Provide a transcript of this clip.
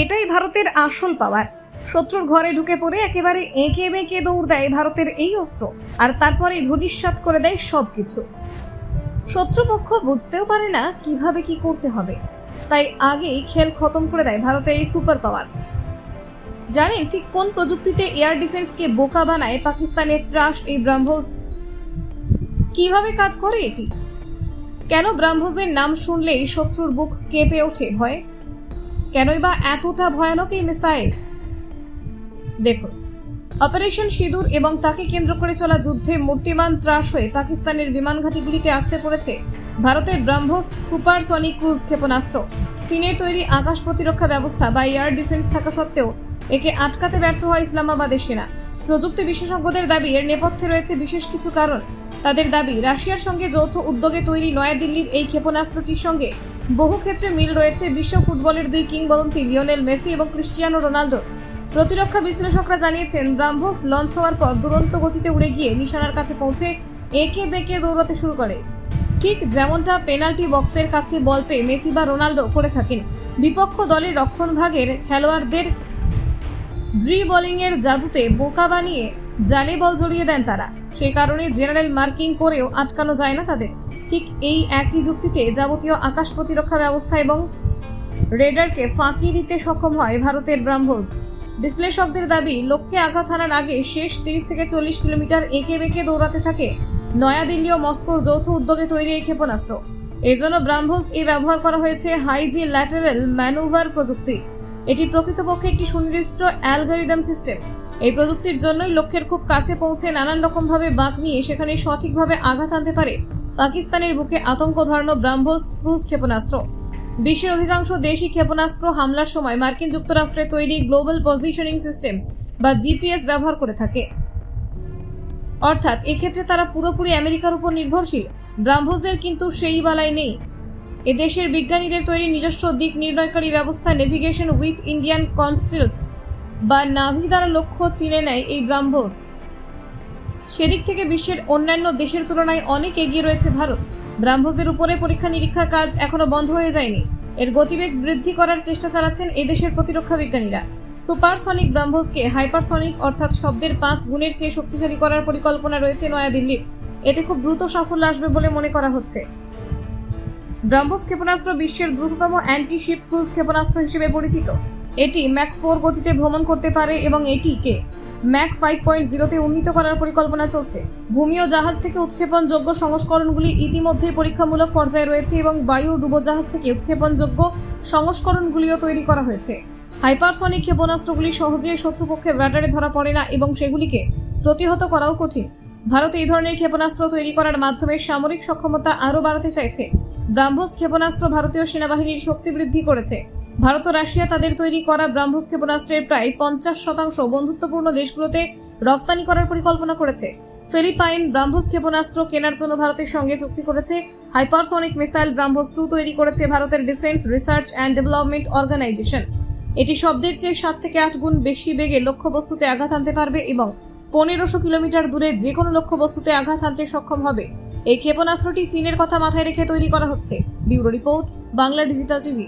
এটাই ভারতের আসল পাওয়ার। শত্রুর ঘরে ঢুকে পড়ে একেবারে এঁকে বেঁকে দৌড় দেয় ভারতের এই অস্ত্র, আর তারপরে ধূলিসাৎ করে দেয় সব কিছু শত্রুপক্ষ বুঝতেও পারে না কীভাবে কি করতে হবে। তাই আগেই খেল খতম করে দেয় ভারতের এই সুপার পাওয়ার। জানেন ঠিক কোন প্রযুক্তিতে এয়ার ডিফেন্সকে বোকা বানায় পাকিস্তানের ত্রাস এই ব্রাহ্মোস? কীভাবে কাজ করে এটি? কেন ব্রাহ্মোসের নাম শুনলেই শত্রুর বুক কেঁপে ওঠে ভয়ে? কেনই বা এতটা ভয়ানক এই মিসাইল? দেখুন, অপারেশন সিঁদুর এবং তাকে কেন্দ্র করে চলা যুদ্ধে মূর্তিমান ত্রাস হয়ে পাকিস্তানের বিমান ঘাঁটিগুলিতে আছড়ে পড়েছে ভারতের ব্রাহ্মোস সুপারসনিক ক্রুজ ক্ষেপণাস্ত্র। চীনের তৈরি আকাশ প্রতিরক্ষা ব্যবস্থা বা এয়ার ডিফেন্স থাকা সত্ত্বেও একে আটকাতে ব্যর্থ হয় ইসলামাবাদের সেনা। প্রযুক্তি বিশেষজ্ঞদের দাবি, এর নেপথ্যে রয়েছে বিশেষ কিছু কারণ। তাদের দাবি, রাশিয়ার সঙ্গে যৌথ উদ্যোগে তৈরি নয়াদিল্লির এই ক্ষেপণাস্ত্রটির সঙ্গে বহু ক্ষেত্রে মিল রয়েছে বিশ্ব ফুটবলের দুই কিংবদন্তি, লিওনেল মেসি এবং ক্রিস্টিয়ানো রোনাল্ডো প্রতিরক্ষা বিশ্লেষকরা জানিয়েছেন, ব্রাহ্মোস লঞ্চ হওয়ার পর দুরন্ত গতিতে উড়ে গিয়ে নিশানার কাছে পৌঁছে একে বেঁকে দৌড়াতে শুরু করে। ঠিক যেমনটা পেনাল্টি বক্সের কাছে বল পেয়ে মেসি বা রোনাল্ডো করে থাকেন। বিপক্ষ দলের রক্ষণভাগের খেলোয়াড়দের ড্রি বোলিংয়ের জাদুতে বোকা বানিয়ে জালে বল জড়িয়ে দেন তারা। সেই কারণে জেনারেল মার্কিং করেও আটকানো যায় না তাদের। ঠিক এই একই যুক্তিতে যাবতীয় আকাশ প্রতিরক্ষা ব্যবস্থা এবং রেডারকে ফাঁকি দিতে সক্ষম হয় ভারতের ব্রাহ্মোস বিশ্লেষকদের দাবি, লক্ষ্যে আঘাত হানার আগে শেষ তিরিশ থেকে চল্লিশ কিলোমিটার এঁকে বেঁকে দৌড়াতে থাকে নয়াদিল্লি ও মস্কোর যৌথ উদ্যোগে তৈরি এই ক্ষেপণাস্ত্র। এর জন্য ব্রাহ্মোস এ ব্যবহার করা হয়েছে হাইজি ল্যাটারাল ম্যানুভার প্রযুক্তি। এটি প্রকৃতপক্ষে একটি সুনির্দিষ্ট অ্যালগোরিদম সিস্টেম। এই প্রযুক্তির জন্যই লক্ষ্যের খুব কাছে পৌঁছে নানান রকমভাবে বাঁক নিয়ে সেখানে সঠিকভাবে আঘাত আনতে পারে। পাকিস্তানের বুকে আতঙ্ক ধরানো ব্রাহ্মোস ক্রুজ ক্ষেপণাস্ত্র। বিশ্বের অধিকাংশ দেশই ক্ষেপণাস্ত্র হামলার সময় মার্কিন যুক্তরাষ্ট্রে তৈরি গ্লোবাল পজিশনিং সিস্টেম বা জিপিএস ব্যবহার করে থাকে। অর্থাৎ এক্ষেত্রে তারা পুরোপুরি আমেরিকার উপর নির্ভরশীল। ব্রাহ্মসদের কিন্তু সেই বালাই নেই। এদেশের বিজ্ঞানীদের তৈরি নিজস্ব দিক নির্ণয়কারী ব্যবস্থা নেভিগেশন উইথ ইন্ডিয়ান কনস্টেলস বা নাভি দ্বারা লক্ষ্য চিনে নেয় এই ব্রাহ্মোস সেদিক থেকে বিশ্বের অন্যান্য দেশের তুলনায় অনেক এগিয়ে রয়েছে ভারত। ব্রাহ্মোসের উপরে পরীক্ষা নিরীক্ষা কাজ এখনও বন্ধ হয়ে যায়নি। এর গতিবেগ বৃদ্ধি করার চেষ্টা চালাচ্ছেন এদেশের প্রতিরক্ষা বিজ্ঞানীরা। সুপারসনিক ব্রাহ্মোসকে হাইপারসনিক অর্থাৎ শব্দের পাঁচ গুণের চেয়ে শক্তিশালী করার পরিকল্পনা রয়েছে নয়াদিল্লির। এতে খুব দ্রুত সাফল্য আসবে বলে মনে করা হচ্ছে। ব্রাহ্মোস ক্ষেপণাস্ত্র বিশ্বের দ্রুততম অ্যান্টি শিপ ক্রুজ ক্ষেপণাস্ত্র হিসেবে পরিচিত। এটি ম্যাক ফোর গতিতে ভ্রমণ করতে পারে এবং এটিকে ম্যাক ফাইভ পয়েন্ট জিরোতে উন্নীত করার পরিকল্পনা চলছে। ভূমি ও জাহাজ থেকে উৎক্ষেপণযোগ্য সংস্করণগুলি ইতিমধ্যেই পরীক্ষামূলক পর্যায়ে রয়েছে এবং বায়ু ডুবোজাহাজ থেকে উৎক্ষেপণযোগ্য সংস্করণগুলিও তৈরি করা হয়েছে। হাইপারসনিক ক্ষেপণাস্ত্রগুলি সহজে শত্রুপক্ষের রাডারে ধরা পড়ে না এবং সেগুলিকে প্রতিহত করাও কঠিন। ভারত এই ধরনের ক্ষেপণাস্ত্র তৈরি করার মাধ্যমে সামরিক সক্ষমতা আরও বাড়াতে চাইছে। ব্রাহ্মোস ক্ষেপণাস্ত্র ভারতীয় সেনাবাহিনীর শক্তি বৃদ্ধি করেছে। ভারত ও রাশিয়া তাদের তৈরি করা ব্রাহ্মোস ক্ষেপণাস্ত্রের প্রায় পঞ্চাশ শতাংশ বন্ধুত্বপূর্ণ দেশগুলোতে রফতানি করার পরিকল্পনা করেছে। ফিলিপাইন ব্রাহ্মোস ক্ষেপণাস্ত্র কেনার জন্য ভারতের সঙ্গে চুক্তি করেছে। হাইপারসনিক মিসাইল ব্রাহ্মোস টু তৈরি করেছে ভারতের defence research and development organisation. এটি শব্দের চেয়ে সাত থেকে আট গুণ বেশি বেগে লক্ষ্যবস্তুতে আঘাত আনতে পারবে এবং পনেরোশো কিলোমিটার দূরে যে কোনো লক্ষ্যবস্তুতে আঘাত আনতে সক্ষম হবে। এই ক্ষেপণাস্ত্রটি চীনের কথা মাথায় রেখে তৈরি করা হচ্ছে। Bureau report, Bangla digital TV.